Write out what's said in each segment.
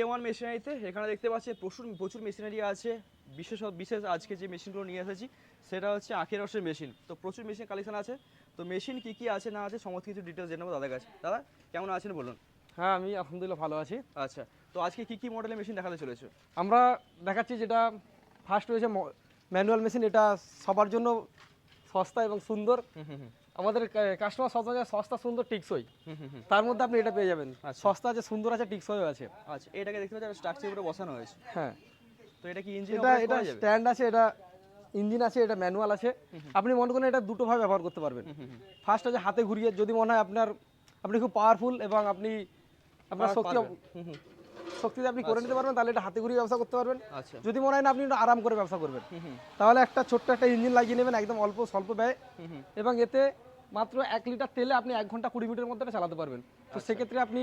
এ one মেশিনারিতে এখানে দেখতে পাচ্ছি প্রচুর প্রচুর মেশিনারি আছে। বিশেষ বিশেষ আজকে যে মেশিনগুলো নিয়ে এসেছি সেটা হচ্ছে আখের রসের মেশিন তো প্রচুর মেশিন কালেকশন আছে। তো মেশিন কি কি আছে না আছে সমস্ত কিছু ডিটেলস জেনে নেব দাদার কাছে। দাদা কেমন আছেন বলুন? হ্যাঁ আমি আলহামদুলিল্লাহ ভালো আছি। আচ্ছা তো আজকে কি কি মডেলের মেশিন দেখাতে চলেছে? আমরা দেখাচ্ছি যেটা ফার্স্ট রয়েছে ম্যানুয়াল মেশিন এটা সবার জন্য সস্তা এবং সুন্দর। আমাদের কাস্টমার সচরাচর সস্তা সুন্দর টিকসই। তার মধ্যে আপনি এটা পেয়ে যাবেন। আচ্ছা। সস্তা আছে সুন্দর আছে টিকসইও আছে। আচ্ছা এটাকে দেখতে পাচ্ছি স্ট্রাকচার উপরে বসানো হয়েছে। হ্যাঁ। তো এটা কি ইঞ্জিন এটা এটা স্ট্যান্ড আছে এটা ইঞ্জিন আছে এটা ম্যানুয়াল আছে। আপনি মনে করেন এটা দুটো ভাবে ব্যবহার করতে পারবেন। ফার্স্ট আছে হাতে ঘুরিয়ে যদি মনে হয় আপনার আপনি খুব পাওয়ারফুল এবং আপনি আপনার শক্তি শক্তিতে আপনি করে নিতে পারবেন তাহলে এটা হাতে ঘুরিয়ে ব্যবসা করতে পারবেন। আচ্ছা। যদি মনে হয় না আপনি আরাম করে ব্যবসা করবেন। তাহলে একটা ছোট্ট একটা ইঞ্জিন লাগিয়ে নেবেন একদম অল্প স্বল্প ব্যয়। এবং এতে মাত্র এক লিটার তেলে আপনি এক ঘণ্টা কুড়ি মিনিটের মধ্যে চালাতে পারবেন। তো সেক্ষেত্রে আপনি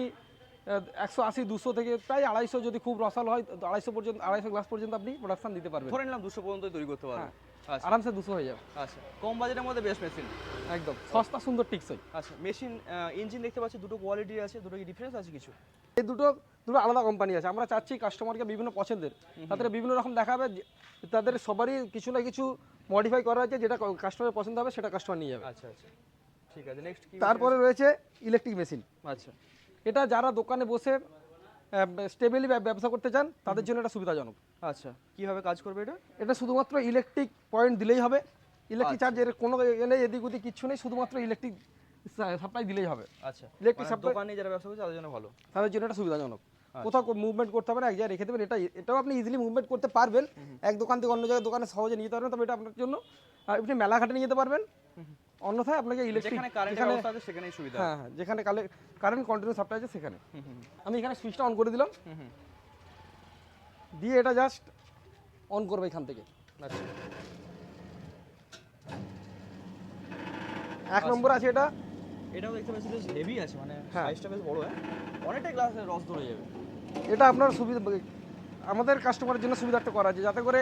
একশো আশি দুশো থেকে প্রায় আড়াইশো যদি খুব রসাল হয় আড়াইশো পর্যন্ত আড়াইশো গ্লাস পর্যন্ত আপনি প্রোডাকশন দিতে পারবেন। ধরে নিলাম দুশো পর্যন্ত তৈরি করতে পারবে আচ্ছা আরামসে দুশো হয়ে যাবে। আচ্ছা। কম বাজেটের মধ্যে বেস্ট মেশিন একদম। সস্তা সুন্দর টিকসই। আচ্ছা মেশিন ইঞ্জিন দেখতে পাচ্ছি দুটো কোয়ালিটি আছে দুটো কি ডিফারেন্স আছে কিছু? এই দুটো দুটো আলাদা কোম্পানি আছে। আমরা চাচ্ছি কাস্টমারকে বিভিন্ন পছন্দের। তাদের বিভিন্ন রকম দেখাবে তাদের সবারই কিছু না কিছু মডিফাই করা আছে যেটা কাস্টমারের পছন্দ হবে সেটা কাস্টমার নিয়ে যাবে। আচ্ছা আচ্ছা। ঠিক আছে নেক্সট কি তারপরে রয়েছে ইলেকট্রিক মেশিন আচ্ছা। এটা যারা দোকানে বসে স্টেবলি ব্যবসা করতে চান তাদের জন্য এটা সুবিধাজনক। আচ্ছা কীভাবে কাজ করবে এটা? এটা শুধুমাত্র ইলেকট্রিক পয়েন্ট দিলেই হবে। ইলেকট্রিক আচ্ছা। চার্জ এর কোনো এ নেই এদিক ওদিক কিচ্ছু নেই শুধুমাত্র ইলেকট্রিক সাপ্লাই দিলেই হবে। আচ্ছা ইলেকট্রিক supply- দোকানে যারা ব্যবসা করছে তাদের জন্য ভালো। তাদের জন্য এটা সুবিধাজনক। আচ্ছা। কোথাও মুভমেন্ট করতে হবে না এক জায়গায় রেখে দেবেন এটা এটাও আপনি ইজিলি মুভমেন্ট করতে পারবেন। এক দোকান থেকে অন্য জায়গায় দোকানে সহজে নিয়ে যেতে পারবেন তবে এটা আপনার জন্য আপনি মেলাঘাটে নিয়ে যেতে পারবেন। অন্যথায় আপনাকে ইলেকট্রিক যেখানে সেখানেই সুবিধা হ্যাঁ হ্যাঁ যেখানে কারেন্ট কন্টিনিউ সাপ্লাই আছে সেখানে। আমি এখানে সুইচটা অন করে দিলাম। দিয়ে এটা জাস্ট অন করবে এখান থেকে। আচ্ছা। এক নম্বর আছে এটা। এটাও দেখতে পাচ্ছি বেশ হেভি আছে মানে হ্যাঁ। সাইজটা বেশ বড় হ্যাঁ? অনেকটাই গ্লাস রস ধরে যাবে। এটা আপনার সুবিধা আমাদের কাস্টমারের জন্য সুবিধাটা করা আছে যাতে করে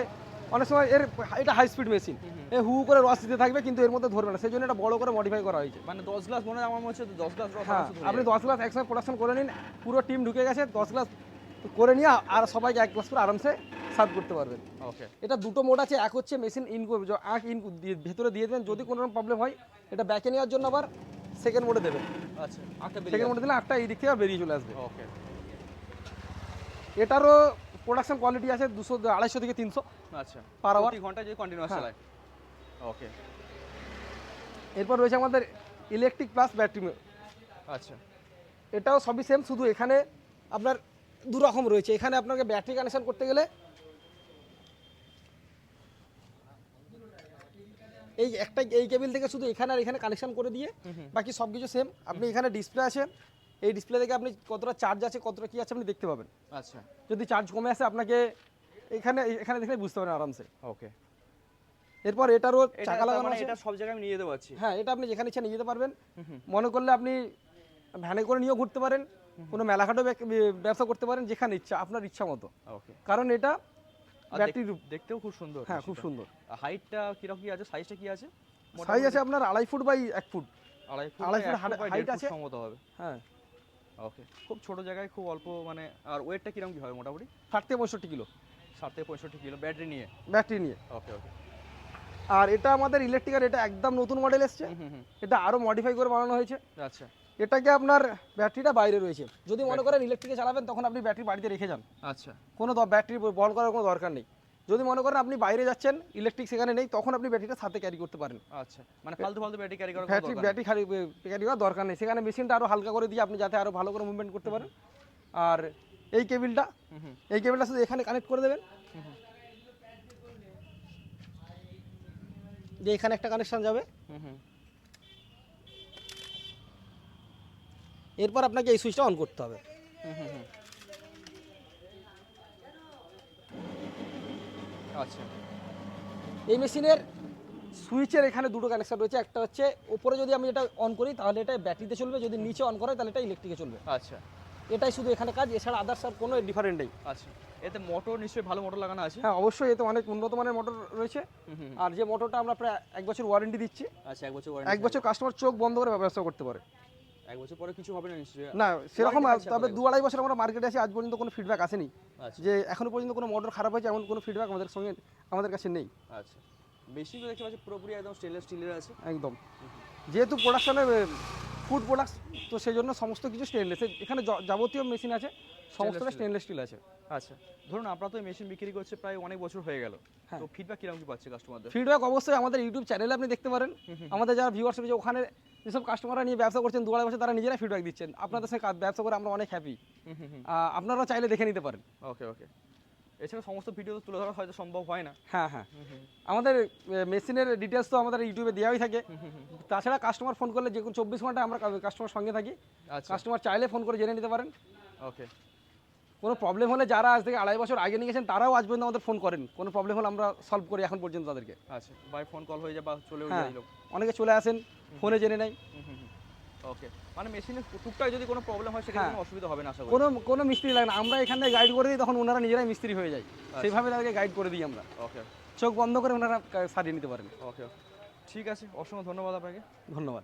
অনেক সময় এর এটা হাই স্পিড মেশিন এ হু করে রস দিতে থাকবে কিন্তু এর মধ্যে ধরবে না। সেই জন্য এটা বড় করে মডিফাই করা হয়েছে। মানে দশ গ্লাস মনে হয় আমার মনে হচ্ছে দশ গ্লাস রস হ্যাঁ আপনি দশ গ্লাস একসঙ্গে প্রোডাকশন করে নিন পুরো টিম ঢুকে গেছে দশ গ্লাস করে নিয়ে আর সবাইকে এক গ্লাস করে আরামসে সার্ভ করতে পারবেন। ওকে এটা দুটো মোড আছে এক হচ্ছে মেশিন ইন আঁক ইন ভেতরে দিয়ে দেবেন। যদি কোনো রকম প্রবলেম হয় এটা ব্যাকে নেওয়ার জন্য আবার সেকেন্ড মোডে দেবেন। আচ্ছা সেকেন্ড মোডে দিলে আটটা এই দিক থেকে বেরিয়ে চলে আসবে। ওকে এটারও প্রোডাকশন কোয়ালিটি আছে দুশো আড়াইশো থেকে তিনশো আচ্ছা hour? প্রতি ঘন্টায় যদি কন্টিনিউয়াস। চালায়। ওকে এরপর রয়েছে আমাদের ইলেকট্রিক প্লাস ব্যাটারি আচ্ছা। এটাও সবই সেম শুধু এখানে আপনার দু রকম রয়েছে। এখানে আপনাকে ব্যাটারি কানেকশন করতে গেলে এই একটা এই কেবিল থেকে শুধু এখানে আর এখানে কানেকশন করে দিয়ে বাকি সব কিছু সেম আপনি এখানে ডিসপ্লে আছে এই ডিসপ্লে থেকে আপনি কতটা চার্জ আছে কতটা কি আছে আপনি দেখতে পাবেন। আচ্ছা। যদি চার্জ কমে আসে আপনাকে এখানে এখানে দেখলে বুঝতে পারেন আরামসে। ওকে এরপর এটারও চাকা লাগানো মানে আছে। এটা সব জায়গায় আমি নিয়ে যেতে পারছি। হ্যাঁ এটা আপনি যেখানে ইচ্ছা নিয়ে যেতে পারবেন। মনে করলে আপনি ভ্যানে করে নিয়েও ঘুরতে পারেন। কোনো মেলাঘাটও ব্যবসা করতে পারেন যেখানে ইচ্ছা আপনার ইচ্ছা মতো। ওকে কারণ এটা ব্যাটারি দেখ- দেখতেও খুব সুন্দর হ্যাঁ খুব সুন্দর। হাইটটা কীরকম কি আছে? সাইজটা কি আছে? সাইজ আছে আপনার আড়াই ফুট বাই এক ফুট। আড়াই ফুট আড়াই ফুট হাইট- আছে। সম্ভবত হবে। হ্যাঁ। ওকে খুব ছোট জায়গায় খুব অল্প মানে আর ওয়েটটা কীরকম কি হবে মোটামুটি? ষাট থেকে পঁয়ষট্টি কিলো। ষাট থেকে পঁয়ষট্টি কিলো ব্যাটারি নিয়ে? ব্যাটারি নিয়ে। ওকে ওকে আর এটা আমাদের ইলেকট্রিক্যাল এটা একদম নতুন মডেল এসছে। এটা আরও মডিফাই করে বানানো হয়েছে। আচ্ছা। এটাকে আপনার ব্যাটারিটা বাইরে রয়েছে। যদি মনে করেন ইলেকট্রিকে চালাবেন তখন আপনি ব্যাটারি বাড়িতে রেখে যান। আচ্ছা। কোনো ব্যাটারি বহন করার কোনো দরকার নেই। যদি মনে করেন আপনি বাইরে যাচ্ছেন ইলেকট্রিক সেখানে নেই তখন আপনি ব্যাটারিটা সাথে ক্যারি করতে পারেন। আচ্ছা মানে ফালতু ফালতু ব্যাটারি ক্যারি করার ব্যাটারি দরকার নেই। ব্যাটারি ক্যারি করার দরকার নেই। সেখানে মেশিনটা আরও হালকা করে দিয়ে আপনি যাতে আরও ভালো করে মুভমেন্ট করতে পারেন। আর এই কেবিলটা এই কেবিলটা শুধু এখানে কানেক্ট করে দেবেন। যে এখানে একটা কানেকশন যাবে। হুম হুম। এরপর আপনাকে এই সুইচটা অন করতে হবে। হুম হুম। আচ্ছা। এই মেশিনের সুইচের এখানে দুটো কানেকশন রয়েছে। একটা হচ্ছে উপরে যদি আমি এটা অন করি তাহলে এটা ব্যাটারিতে চলবে। যদি নিচে অন করে তাহলে এটা ইলেকট্রিকে চলবে। আচ্ছা। এটাই শুধু এখানে কাজ এছাড়া আদার্স আর কোনো ডিফারেন্ট নেই। আচ্ছা। এতে মোটর নিশ্চয়ই ভালো মোটর লাগানো আছে? হ্যাঁ অবশ্যই এতে অনেক উন্নত মানের মোটর রয়েছে। আর যে মোটরটা আমরা প্রায় এক বছর ওয়ারেন্টি দিচ্ছি আচ্ছা এক বছর এক বছর কাস্টমার চোখ বন্ধ করে ব্যবসা করতে পারে। এক বছর পরে কিছু হবে না নিশ্চয়ই। না সেরকম তবে দু আড়াই বছর আমরা মার্কেটে আছি আজ পর্যন্ত কোনো ফিডব্যাক আসেনি। আচ্ছা। যে এখনও পর্যন্ত কোনো মোটর খারাপ হয়েছে এমন কোনো ফিডব্যাক আমাদের সঙ্গে আমাদের কাছে নেই। আচ্ছা। মেশিনগুলো দেখতে পাচ্ছি পুরোপুরি একদম স্টেনলেস স্টিলের আছে। একদম। যেহেতু প্রোডাকশনে ফুড প্রোডাক্টস তো সেই জন্য সমস্ত কিছু স্টেনলেস এখানে যাবতীয় মেশিন আছে সমস্তটা steel। স্টেনলেস স্টিল আছে। আচ্ছা। ধরুন আপনারা তো মেশিন বিক্রি করছে প্রায় অনেক বছর হয়ে গেল। হ্যাঁ। তো ফিডব্যাক কীরকম কি পাচ্ছে কাস্টমারদের ফিডব্যাক অবশ্যই আমাদের ইউটিউব চ্যানেলে আপনি দেখতে পারেন। আমাদের যারা ভিউয়ার্স যে ওখানে যেসব কাস্টমাররা নিয়ে ব্যবসা করছেন দু আড়াই বছর তারা নিজেরা ফিডব্যাক দিচ্ছেন। আপনাদের সঙ্গে কাজ- ব্যবসা করে আমরা অনেক হ্যাপি আপনারা চাইলে দেখে নিতে পারেন। ওকে ওকে এছাড়া সমস্ত ভিডিও তো তুলে ধরা হয়তো সম্ভব হয় না। হ্যাঁ হ্যাঁ। আমাদের মেশিনের ডিটেলস তো আমাদের ইউটিউবে দেওয়াই থাকে। তাছাড়া কাস্টমার ফোন করলে যে কোনো চব্বিশ ঘন্টায় আমরা কাস্টমার সঙ্গে থাকি। আচ্ছা। কাস্টমার চাইলে ফোন করে জেনে নিতে পারেন। ওকে কোনো প্রবলেম হলে যারা আজ থেকে আড়াই বছর আগে নিয়ে গেছেন তারাও আজ পর্যন্ত আমাদের ফোন করেন কোনো প্রবলেম হলে আমরা সলভ করি এখন পর্যন্ত তাদেরকে। আচ্ছা বাই ফোন কল হয়ে যায় বা চলেও হ্যাঁ যায় লোক। অনেকে চলে আসেন ফোনে জেনে নেয়। ওকে মানে মেশিনের টুকটাক যদি কোনো প্রবলেম হয় সেখানে হ্যাঁ। কোনো অসুবিধা হবে না আশা করি। কোনো কোনো মিস্ত্রি লাগে না। আমরা এখানে গাইড করে দিই তখন ওনারা নিজেরাই মিস্ত্রি হয়ে যায়। আচ্ছা। সেইভাবে তাদেরকে গাইড করে দিই আমরা। ওকে চোখ বন্ধ করে ওনারা সারিয়ে নিতে পারেন। ওকে ঠিক আছে অসংখ্য ধন্যবাদ আপনাকে। ধন্যবাদ।